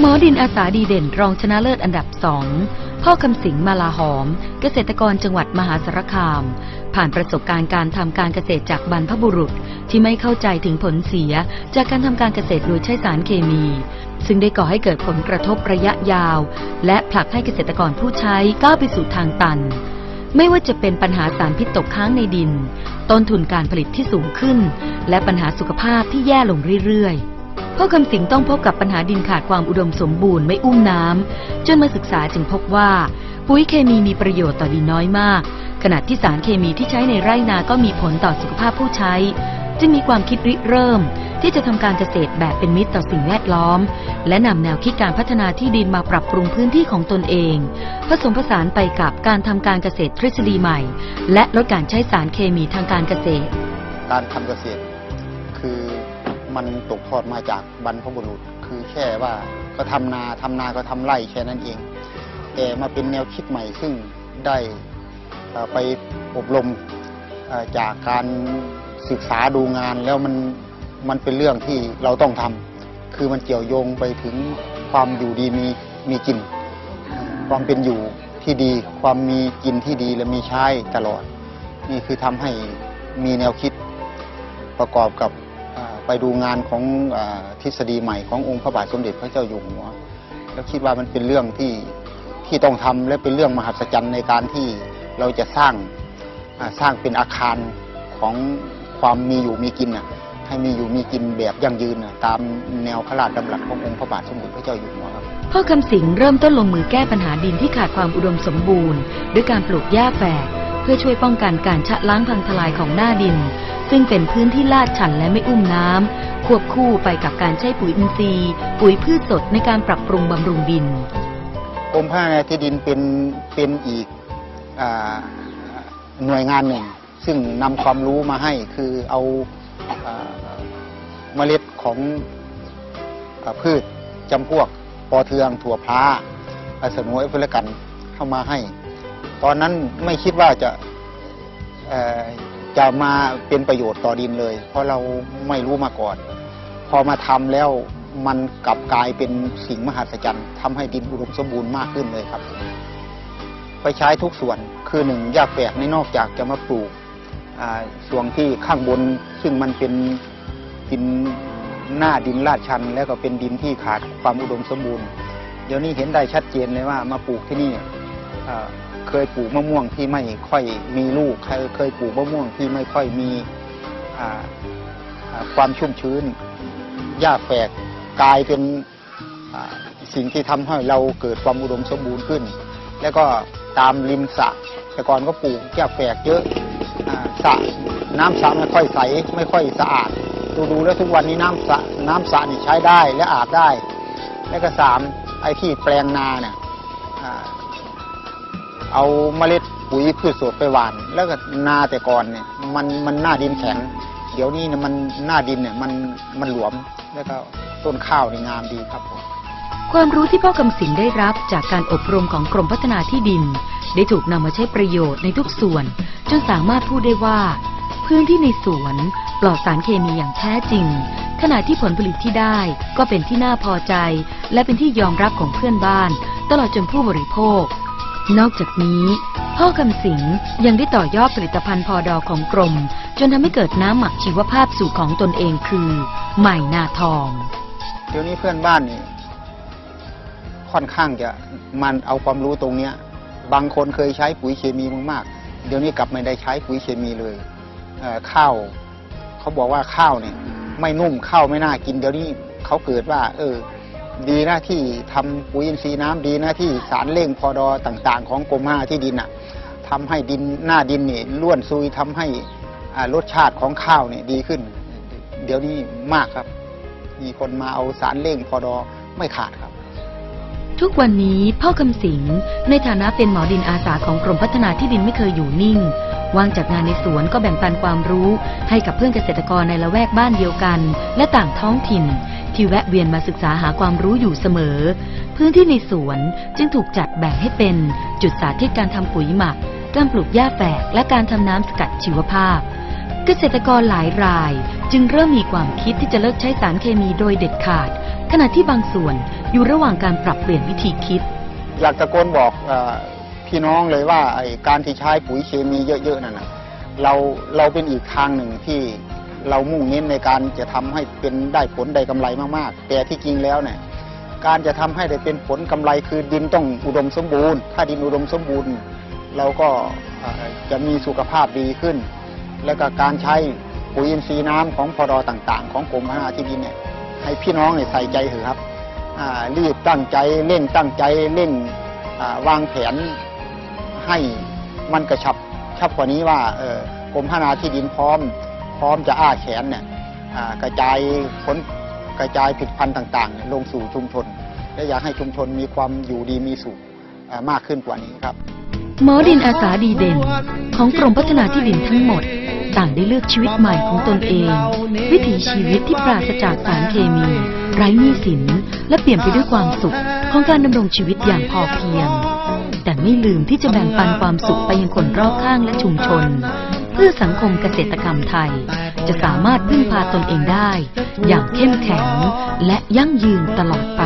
หมอดินอาสาดีเด่นรองชนะเลิศอันดับสองพ่อคำสิงมาลาหอม เกษตรกรจังหวัดมหาสารคาม ผ่านประสบการณ์การทำการเกษตรจากบรรพบุรุษที่ไม่เข้าใจถึงผลเสียจากการทำการเกษตรโดยใช้สารเคมี ซึ่งได้ก่อให้เกิดผลกระทบระยะยาว และผลักให้เกษตรกรผู้ใช้ก้าวไปสู่ทางตัน ไม่ว่าจะเป็นปัญหาสารพิษตกค้างในดิน ต้นทุนการผลิตที่สูงขึ้น และปัญหาสุขภาพที่แย่ลงเรื่อยๆ พ่อคำสิงต้องพบกับปัญหาดินขาดความอุดมสมบูรณ์ไม่อุ้มน้ำจนมาศึกษาจึงพบว่า ปุ๋ยเคมีมีประโยชน์ต่อดินน้อยมาก ขณะที่สารเคมีที่ใช้ในไร่นาก็มีผลต่อสุขภาพผู้ใช้ จึงมีความคิดริเริ่ม ที่จะทำการเกษตรแบบเป็นมิตรต่อสิ่งแวดล้อม และนำแนวคิดการพัฒนาที่ดินมาปรับปรุงพื้นที่ของตนเอง ผสมผสานไปกับการทำการเกษตรทฤษฎีใหม่ และลดการใช้สารเคมีทางการเกษตร การทำเกษตร คือ มันตกทอดมาจากบรรพบุรุษ คือแค่ว่าก็ทำนาทำนาก็ทำไร่แค่นั้นเอง แต่มาเป็นแนวคิดใหม่ซึ่งได้ไปอบรมจากการศึกษาดูงานแล้วมันมันเป็นเรื่องที่เราต้องทำคือมันเกี่ยวโยงไปถึงความอยู่ดีมีมีกิน ความเป็นอยู่ที่ดี ความมีกินที่ดีและมีใช้ตลอด นี่คือทำให้มีแนวคิดประกอบกับ ไปดูงานของอทฤษฎีใหม่ขององค์พระบาทสมเด็จพระเจ้าอยู่หัวแล้วคิดว่ามันเป็นเรื่องที่ที่ต้องทำและเป็นเรื่องมหัศจรรย์ในการที่เราจะสร้างสร้างเป็นอาคารของความมีอยู่มีกินนะให้มีอยู่มีกินแบบยั่งยืนนะตามแนวพระราชดำรัสขององค์พระบาทสมเด็จพระเจ้าอยู่หัวครับพ่อคำสิงเริ่มต้นลงมือแก้ปัญหาดินที่ขาดความอุดมสมบูรณ์ ด้วยการปลูกหญ้าแฝก พื่อช่วยป้องกันการชะล้างพังทลายของหน้าดิน ซึ่งเป็นพื้นที่ลาดชันและไม่อุ้มน้ำควบคู่ไปกับการใช้ปุ๋ยอินทรีย์ ปุ๋ยพืชสดในการปรับปรุงบำรุงดินกรมพัฒนาที่ดินเป็นเป็นอีกอหน่วยงานหนึ่ง ซึ่งนำความรู้มาให้คือเอาเมล็ดของอพืชจำพวกปอเทืองถั่วพล้าอสนวยเพื่อกันเข้ามาให้ ตอนนั้นไม่คิดว่าจะจะมาเป็นประโยชน์ต่อดินเลย เพราะเราไม่รู้มาก่อน พอมาทำแล้วมันกลับกลายเป็นสิ่งมหัศจรรย์ทำให้ดินอุดมสมบูรณ์มากขึ้นเลยครับ ไปใช้ทุกส่วนคือหนึ่งหญ้าแฝกในนอกจากจะมาปลูกอ่าส่วนที่ข้างบนซึ่งมันเป็นดินหน้าดินลาดชัน แล้วก็เป็นดินที่ขาดความอุดมสมบูรณ์ เดี๋ยวนี้เห็นได้ชัดเจนเลยว่ามาปลูกที่นี่อ่า เคยปลูกมะม่วงที่ไม่ค่อยมีลูกเคยเคยปลูกมะม่วงที่ไม่ค่อยมีความชุ่มชื้นหญ้าแฝกกลายเป็นสิ่งที่ทำให้เราเกิดความอุดมสมบูรณ์ขึ้น แล้วก็ตามริมสระแต่ก่อนก็ปลูกหญ้าแฝกเยอะอ่าสระน้ำสระไม่ค่อยใสไม่ค่อยสะอาด ดูดูแล้วทุกวันนี้น้ำสระน้ำสระนี่ใช้ได้และอาบได้ แล้วก็สามไอ้ที่แปลงนาเนี่ย เอาเมล็ดปุ๋ยพืชสดไปหว่าน แล้วก็นาแต่ก่อนเนี่ยมันมันหน้าดินแข็ง เดี๋ยวนี้เนี่ยมันหน้าดินเนี่ยมันมันหลวมแล้วก็ต้นข้าวนี่งามดีครับผมความรู้ที่พ่อกำสิงได้รับจากการอบรมของกรมพัฒนาที่ดิน ได้ถูกนำมาใช้ประโยชน์ในทุกส่วน จนสามารถพูดได้ว่า พื้นที่ในสวนปลอดสารเคมีอย่างแท้จริง ขณะที่ผลผลิตที่ได้ก็เป็นที่น่าพอใจ และเป็นที่ยอมรับของเพื่อนบ้าน ตลอดจนผู้บริโภค นอกจากนี้ พ่อกำสิงยังได้ต่อยอดผลิตภัณฑ์พอดอของกรม จนทำให้เกิดน้ำหมักชีวภาพสู่ของตนเองคือ ใหม่นาทอง เดี๋ยวนี้เพื่อนบ้านนี่ค่อนข้างจะมันเอาความรู้ตรงเนี้ย บางคนเคยใช้ปุ๋ยเคมีมากๆเดี๋ยวนี้กลับไม่ได้ใช้ปุ๋ยเคมีเลยเข้าวเขาบอกว่าข้าวเนี่ย ไม่นุ่มข้าวไม่น่ากินเดี๋ยวนี้เขาเกิดว่า เออ ดีนะที่ทำปุ๋ยอินทรีย์น้ำดีนะที่สารเร่งพอดอต่างๆ ของกรมห้าที่ดินอะทำให้ดินหน้าดินนี่ล้วนซุยทำให้รสชาติของข้าวเนี่ยดีขึ้น เดี๋ยวนี้มากครับ มีคนมาเอาสารเร่งพอดอไม่ขาดครับ ทุกวันนี้พ่อคำสิงในฐานะเป็นหมอดินอาสาของกรมพัฒนาที่ดินไม่เคยอยู่นิ่งว่างจากงานในสวนก็แบ่งปันความรู้ ให้กับเพื่อนเกษตรกรในละแวกบ้านเดียวกัน และต่างท้องถิ่น ที่แวะเวียนมาศึกษาหาความรู้อยู่เสมอ พื้นที่ในสวนจึงถูกจัดแบ่งให้เป็นจุดสาธิตการทำปุ๋ยหมัก การปลูกหญ้าแฝกและการทำน้ำสกัดชีวภาพ เกษตรกรหลายราย จึงเริ่มมีความคิดที่จะเลิกใช้สารเคมีโดยเด็ดขาด ขณะที่บางส่วนอยู่ระหว่างการปรับเปลี่ยนวิธีคิด อยากตะโกนบอกอพี่น้องเลยว่าการที่ใช้ปุ๋ยเคมีเยอะๆนั่นนะเราเราเป็นอีกทางหนึ่งที่ เรามุ่งเน้นในการจะทำให้เป็นได้ผลได้กำไรมากๆ แต่ที่จริงแล้วเนี่ยการจะทำให้ได้เป็นผลกำไรคือดินต้องอุดมสมบูรณ์ ถ้าดินอุดมสมบูรณ์ เราก็จะมีสุขภาพดีขึ้น แล้วก็การใช้ปุ๋ยอินทรีย์น้ำของพอดอต่าง ๆ ของกรมพัฒนาที่ดินเนี่ยให้พี่น้องเนี่ยใส่ใจเถอะครับรีบตั้งใจเร่งตั้งใจเร่งอ่าวางแผนให้มันกระชับชับกว่านี้ว่าเออกรมพัฒนาที่ดินพร้อม พร้อมจะอ้าแขนเนี่ยกระจายผลกระจายผลิตภัณฑ์ต่างๆ ลงสู่ชุมชน และอยากให้ชุมชนมีความอยู่ดีมีสุขมากขึ้นกว่านี้ครับ หมอดินอาสาดีเด่น ของกรมพัฒนาที่ดินทั้งหมด ต่างได้เลือกชีวิตใหม่ของตนเอง วิถีชีวิตที่ปราศจากสารเคมี ไร้หนี้สิน และเปลี่ยนไปด้วยความสุขของการดำรงชีวิตอย่างพอเพียง แต่ไม่ลืมที่จะแบ่งปันความสุขไปยังคนรอบข้างและชุมชน พื่อสังคมเกษตรกรรมไทย จะสามารถพึ่งพาตนเองได้ อย่างเข้มแข็งและยั่งยืนตลอดไป